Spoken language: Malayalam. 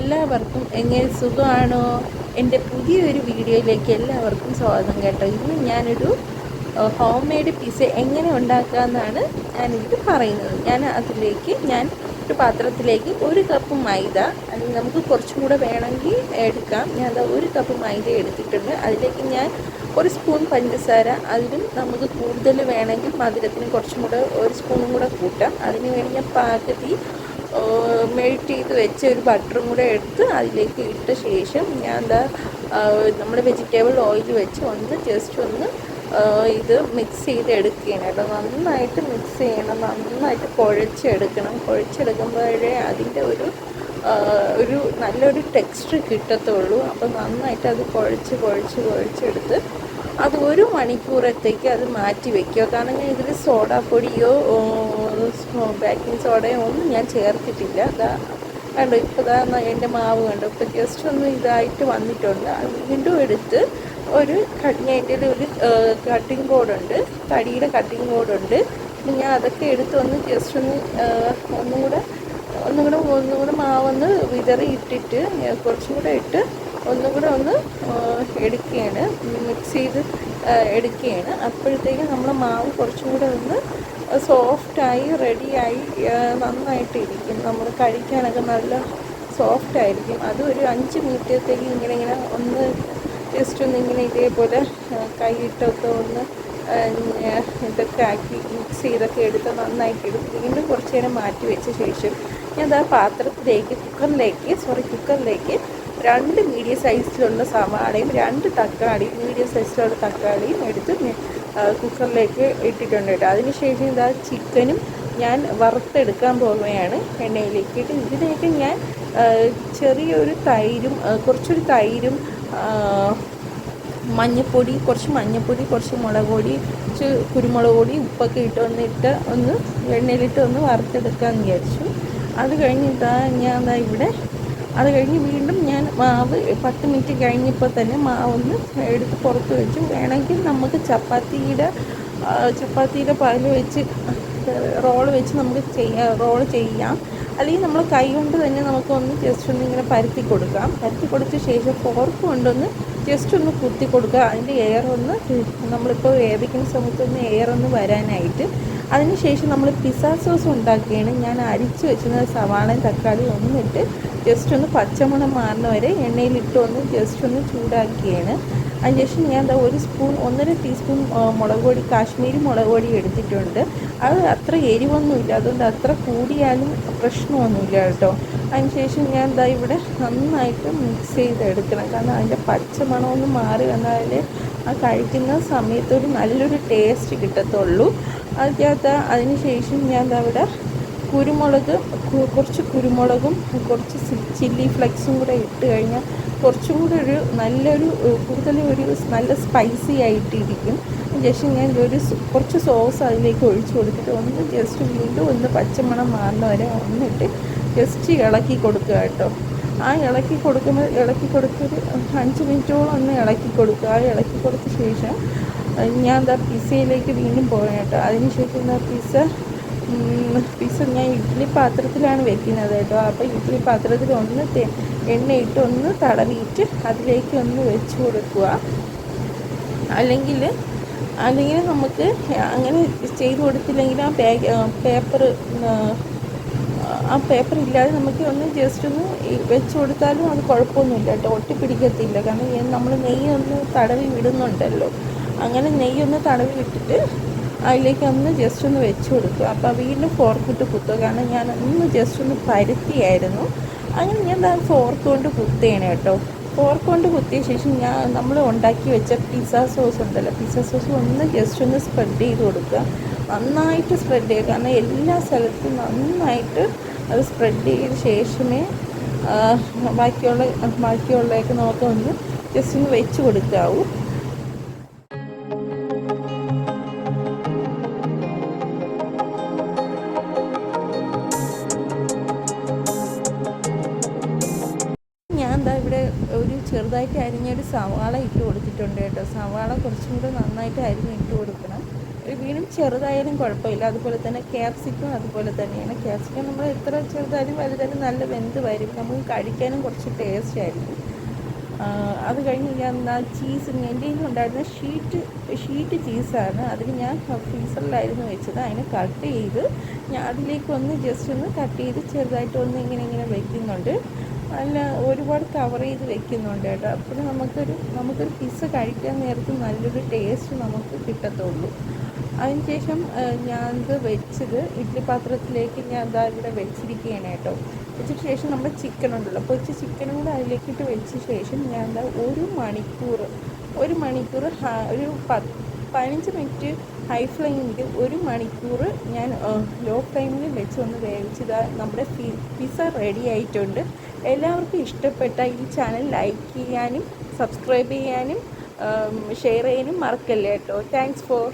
എല്ലാവർക്കും എങ്ങനെ സുഖമാണോ? എന്റെ പുതിയൊരു വീഡിയോയിലേക്ക് എല്ലാവർക്കും സ്വാഗതം കേട്ടോ. ഇന്ന് ഞാനൊരു ഹോം മെയ്ഡ് പിസ്സ എങ്ങനെ ഉണ്ടാക്കാമെന്നാണ് ഞാനിത് പറയുന്നത്. ഞാൻ അതിലേക്ക് ഞാൻ ഒരു പാത്രത്തിലേക്ക് ഒരു കപ്പ് മൈദ അല്ലെങ്കിൽ നമുക്ക് കുറച്ചും കൂടെ വേണമെങ്കിൽ എടുക്കാം. ഞാൻ ഒരു കപ്പ് മൈദ എടുത്തിട്ടുണ്ട്. അതിലേക്ക് ഞാൻ ഒരു സ്പൂൺ പഞ്ചസാര അതിലും നമുക്ക് കൂടുതൽ വേണമെങ്കിൽ മധുരത്തിന് കുറച്ചും കൂടെ ഒരു സ്പൂണും കൂടെ കൂട്ടാം. അതിന് വേണ്ടി ഞാൻ പാകത്തി മെൽറ്റ് ചെയ്ത് വെച്ച ഒരു ബട്ടറും കൂടെ എടുത്ത് അതിലേക്ക് ഇട്ട ശേഷം ഞാൻ എന്താ നമ്മുടെ വെജിറ്റബിൾ ഓയിൽ വെച്ച് ഒന്ന് ജസ്റ്റ് ഒന്ന് ഇത് മിക്സ് ചെയ്ത് എടുക്കുകയാണ് കേട്ടോ. നന്നായിട്ട് മിക്സ് ചെയ്യണം നന്നായിട്ട് കുഴച്ചെടുക്കണം. കുഴച്ചെടുക്കുമ്പോഴേ അതിന്റെ ഒരു ഒരു നല്ലൊരു ടെക്സ്ചർ കിട്ടത്തുള്ളൂ. അപ്പോൾ നന്നായിട്ട് അത് കുഴച്ച് കുഴച്ച് കുഴച്ചെടുത്ത് അത് ഒരു മണിക്കൂറത്തേക്ക് അത് മാറ്റി വെക്കുക കാരണം ഞാൻ ഇതിൽ സോഡാപ്പൊടിയോ ബേക്കിംഗ് സോഡയോ ഒന്നും ഞാൻ ചേർത്തിട്ടില്ല. അതാ കണ്ടോ ഇപ്പോൾ ഇതാ എന്റെ മാവ് കണ്ടോ ഇപ്പോൾ ജസ്റ്റ് ഒന്ന് ഇതായിട്ട് വന്നിട്ടുണ്ട്. വീണ്ടും എടുത്ത് ഒരു കട്ടിങ് അതിന്റെ ഒരു കട്ടിംഗ് ബോർഡുണ്ട് തടിയുടെ കട്ടിംഗ് ബോർഡുണ്ട് ഞാൻ അതൊക്കെ എടുത്ത് ഒന്ന് ജസ്റ്റ് ഒന്ന് ഒന്നും കൂടെ ഒന്നും കൂടെ ഒന്നും കൂടെ മാവൊന്ന് വിതറി ഇട്ടിട്ട് കുറച്ചും കൂടെ ഇട്ട് ഒന്നും കൂടെ ഒന്ന് എടുക്കുകയാണ്. മിക്സ് ചെയ്ത് എടുക്കുകയാണ്. അപ്പോഴത്തേക്ക് നമ്മൾ മാവ് കുറച്ചും കൂടെ ഒന്ന് സോഫ്റ്റായി റെഡിയായി നന്നായിട്ട് ഇരിക്കും നമ്മൾ കഴിക്കാനൊക്കെ നല്ല സോഫ്റ്റ് ആയിരിക്കും അത് ഒരു അഞ്ച് മിനിറ്റത്തേക്ക് ഇങ്ങനെ ഇങ്ങനെ ഒന്ന് ജസ്റ്റ് ഒന്ന് ഇങ്ങനെ ഇതേപോലെ കൈയിട്ടൊക്കെ ഒന്ന് ഇതൊക്കെ ആക്കി മിക്സ് ചെയ്തൊക്കെ എടുത്ത് നന്നായിട്ട് എടുത്ത് വീണ്ടും കുറച്ച് നേരം മാറ്റി വെച്ച ശേഷം ഞാൻ അത് ആ പാത്രത്തിലേക്ക് കുക്കറിലേക്ക് സോറി കുക്കറിലേക്ക് രണ്ട് മീഡിയം സൈസിലുള്ള സവാളയും രണ്ട് തക്കാളിയും മീഡിയം സൈസിലുള്ള തക്കാളിയും എടുത്ത് കുക്കറിലേക്ക് ഇട്ടിട്ടുണ്ട് കേട്ടോ. അതിനുശേഷം ഇതാ ചിക്കനും ഞാൻ വറുത്തെടുക്കാൻ പോവുകയാണ് എണ്ണയിലേക്ക് ഇട്ട്. ഇതിലേക്ക് ഞാൻ ചെറിയൊരു തൈരും കുറച്ചൊരു തൈരും മഞ്ഞപ്പൊടി കുറച്ച് മഞ്ഞപ്പൊടി കുറച്ച് മുളക് പൊടി കുറച്ച് കുരുമുളക് പൊടി ഉപ്പൊക്കെ ഇട്ട് വന്നിട്ട് ഒന്ന് എണ്ണയിലിട്ട് ഒന്ന് വറുത്തെടുക്കാമെന്ന് വിചാരിച്ചു. അത് കഴിഞ്ഞിട്ടാണ് ഞാൻ ഇവിടെ അത് കഴിഞ്ഞ് വീണ്ടും ഞാൻ മാവ് പത്ത് മിനിറ്റ് കഴിഞ്ഞപ്പോൾ തന്നെ മാവൊന്ന് എടുത്ത് പുറത്ത് വെച്ചു. വേണമെങ്കിൽ നമുക്ക് ചപ്പാത്തിയുടെ ചപ്പാത്തിയുടെ പാൽ വെച്ച് റോൾ വെച്ച് നമുക്ക് ചെയ്യാം റോൾ ചെയ്യാം. അല്ലെങ്കിൽ നമ്മൾ കൈ കൊണ്ട് തന്നെ നമുക്കൊന്ന് ജസ്റ്റ് ഒന്ന് ഇങ്ങനെ പരത്തി കൊടുക്കാം. പരത്തി കൊടുത്ത ശേഷം ഫോർക്ക് കൊണ്ടൊന്ന് ജസ്റ്റ് ഒന്ന് കുത്തി കൊടുക്കുക. അതിന്റെ എയർ ഒന്ന് നമ്മളിപ്പോൾ വേവിക്കുന്ന സമയത്ത് ഒന്ന് എയർ ഒന്ന് വരാനായിട്ട്. അതിനുശേഷം നമ്മൾ പിസ്സ സോസ് ഉണ്ടാക്കിയാണ് ഞാൻ അരിച്ച് വെച്ചിരുന്ന സവാളയും തക്കാളിയും ഒന്നിട്ട് ജസ്റ്റ് ഒന്ന് പച്ചമണം മാറുന്ന വരെ എണ്ണയിലിട്ട് ഒന്ന് ജസ്റ്റ് ഒന്ന് ചൂടാക്കുകയാണ്. അതിനുശേഷം ഞാൻ എന്താ ഒരു സ്പൂൺ ഒന്നര ടീസ്പൂൺ മുളക് പൊടി കാശ്മീരി മുളക് പൊടി എടുത്തിട്ടുണ്ട്. അത് അത്ര എരിവൊന്നുമില്ല. അതുകൊണ്ട് അത്ര കൂടിയാലും പ്രശ്നമൊന്നുമില്ല കേട്ടോ. അതിനുശേഷം ഞാൻ എന്താ ഇവിടെ നന്നായിട്ട് മിക്സ് ചെയ്തെടുക്കണം. കാരണം അതിന്റെ പച്ച മണമൊന്ന് മാറി വന്നാൽ ആ കഴിക്കുന്ന സമയത്ത് ഒരു നല്ലൊരു ടേസ്റ്റ് കിട്ടത്തുള്ളൂ. അതിനകത്ത് അതിന് ശേഷം ഞാൻ എന്താ ഇവിടെ കുരുമുളക് കുറച്ച് കുരുമുളകും കുറച്ച് ചില്ലി ഫ്ലെക്സും കൂടെ ഇട്ട് കഴിഞ്ഞാൽ കുറച്ചും കൂടെ ഒരു നല്ലൊരു കൂടുതൽ ഒരു നല്ല സ്പൈസി ആയിട്ടിരിക്കും. ജസ്റ്റ് ഞാൻ ഒരു കുറച്ച് സോസ് അതിലേക്ക് ഒഴിച്ചു കൊടുത്തിട്ട് ഒന്ന് ജസ്റ്റ് വീണ്ടും ഒന്ന് പച്ചമണം മാറുന്ന വരെ വന്നിട്ട് ജസ്റ്റ് ഇളക്കി കൊടുക്കുക കേട്ടോ. ആ ഇളക്കി കൊടുക്കുമ്പോൾ ഇളക്കി കൊടുത്തൊരു അഞ്ച് മിനിറ്റോളം ഒന്ന് ഇളക്കി കൊടുക്കുക. ആ ഇളക്കി കൊടുത്ത ശേഷം ഞാൻ എന്താ പിസയിലേക്ക് വീണ്ടും പോകണം കേട്ടോ. അതിന് ശേഷം എന്താ പിസ പിസ്സ ഞാൻ ഇഡ്ഡലി പാത്രത്തിലാണ് വെക്കുന്നത് കേട്ടോ. അപ്പോൾ ഇഡ്ഡലി പാത്രത്തിൽ ഒന്ന് തെ- എണ്ണയിട്ട് ഒന്ന് തടവിയിട്ട് അതിലേക്ക് ഒന്ന് വെച്ച് കൊടുക്കുക. അല്ലെങ്കിൽ അല്ലെങ്കിൽ നമുക്ക് അങ്ങനെ ചെയ്ത് കൊടുത്തില്ലെങ്കിൽ ആ ബാഗ് പേപ്പർ ആ പേപ്പർ ഇല്ലാതെ നമുക്ക് ഒന്ന് ജസ്റ്റ് ഒന്ന് വെച്ച് കൊടുത്താലും അത് കുഴപ്പമൊന്നുമില്ല കേട്ടോ. ഒട്ടിപ്പിടിക്കത്തില്ല കാരണം നമ്മൾ നെയ്യ് ഒന്ന് തടവി വിടുന്നുണ്ടല്ലോ. അങ്ങനെ നെയ്യ് ഒന്ന് തടവി വിട്ടിട്ട് അതിലേക്ക് ഒന്ന് ജസ്റ്റ് ഒന്ന് വെച്ച് കൊടുക്കുക. അപ്പോൾ വീണ്ടും ഫോർക്കിട്ട് കുത്തുക. കാരണം ഞാൻ ഒന്ന് ജസ്റ്റ് ഒന്ന് പരുത്തിയായിരുന്നു. അങ്ങനെ ഞാൻ ഫോർക്ക് കൊണ്ട് കുത്തുകയാണ് കേട്ടോ. ഫോർക്ക് കൊണ്ട് കുത്തിയ ശേഷം ഞാൻ നമ്മൾ ഉണ്ടാക്കി വെച്ച പിസ്സ സോസ് ഉണ്ടല്ലോ. പിസ്സ സോസ് ഒന്ന് ജസ്റ്റ് ഒന്ന് സ്പ്രെഡ് ചെയ്ത് കൊടുക്കുക. നന്നായിട്ട് സ്പ്രെഡ് ചെയ്യുക. കാരണം എല്ലാ സ്ഥലത്തും നന്നായിട്ട് അത് സ്പ്രെഡ് ചെയ്ത ശേഷമേ ബാക്കിയുള്ള ബാക്കിയുള്ളതൊക്കെ നമുക്ക് ഒന്ന് ജസ്റ്റ് ഒന്ന് വെച്ച് കൊടുക്കാവൂ. ഒരു ചെറുതായിട്ട് അരിഞ്ഞൊരു സവാള ഇട്ട് കൊടുത്തിട്ടുണ്ട് കേട്ടോ. സവാള കുറച്ചും കൂടെ നന്നായിട്ട് അരിഞ്ഞ് ഇട്ട് കൊടുക്കണം. വീണ്ടും ചെറുതായാലും കുഴപ്പമില്ല. അതുപോലെ തന്നെ ക്യാപ്സിക്കും അതുപോലെ തന്നെയാണ്. ക്യാപ്സിക്കം നമ്മൾ എത്ര ചെറുതായാലും വലുതായാലും നല്ല വെന്ത് വരും. നമുക്ക് കഴിക്കാനും കുറച്ച് ടേസ്റ്റ് ആയിരിക്കും. അത് കഴിഞ്ഞ് ഞാൻ ആ ചീസ് എന്റെ കയ്യിൽ ഉണ്ടായിരുന്ന ഷീറ്റ് ഷീറ്റ് ചീസാണ് അതിന് ഞാൻ ഫ്രീസറിലായിരുന്നു വെച്ചത്. അതിനെ കട്ട് ചെയ്ത് ഞാൻ അതിലേക്ക് ഒന്ന് ജസ്റ്റ് ഒന്ന് കട്ട് ചെയ്ത് ചെറുതായിട്ട് ഒന്ന് ഇങ്ങനെ ഇങ്ങനെ വെക്കുന്നുണ്ട്. അല്ല ഒരുപാട് കവർ ചെയ്ത് വെക്കുന്നുണ്ട് കേട്ടോ. അപ്പോൾ നമുക്കൊരു നമുക്കൊരു പിസ്സ കഴിക്കാൻ നേരത്ത് നല്ലൊരു ടേസ്റ്റ് നമുക്ക് കിട്ടത്തുള്ളൂ. അതിനുശേഷം ഇത് വെച്ചത് ഇഡ്ഡലി പാത്രത്തിലേക്ക് ഞാൻ ഇതാ ഇവിടെ വെച്ചിരിക്കുകയാണ് കേട്ടോ. വെച്ചിട്ട് ശേഷം നമ്മൾ ചിക്കൻ ഉണ്ടല്ലോ. പൊരിച്ച ചിക്കനും കൂടെ അതിലേക്കിട്ട് വെച്ച ശേഷം ഞാൻ എന്താ ഒരു മണിക്കൂർ ഒരു മണിക്കൂർ ഒരു പത്ത് പതിനഞ്ച് മിനിറ്റ് ഹൈ ഫ്ലെയിമിൽ ഒരു മണിക്കൂർ ഞാൻ ലോ ഫ്ലെയിമിൽ വെച്ച് ഒന്ന് വേവിച്ചത് നമ്മുടെ പിസ്സ റെഡി ആയിട്ടുണ്ട്. എല്ലാവർക്കും ഇഷ്ടപ്പെട്ട ഈ ചാനൽ ലൈക്ക് ചെയ്യാനും സബ്സ്ക്രൈബ് ചെയ്യാനും ഷെയർ ചെയ്യാനും മറക്കല്ലേ കേട്ടോ. Thanks for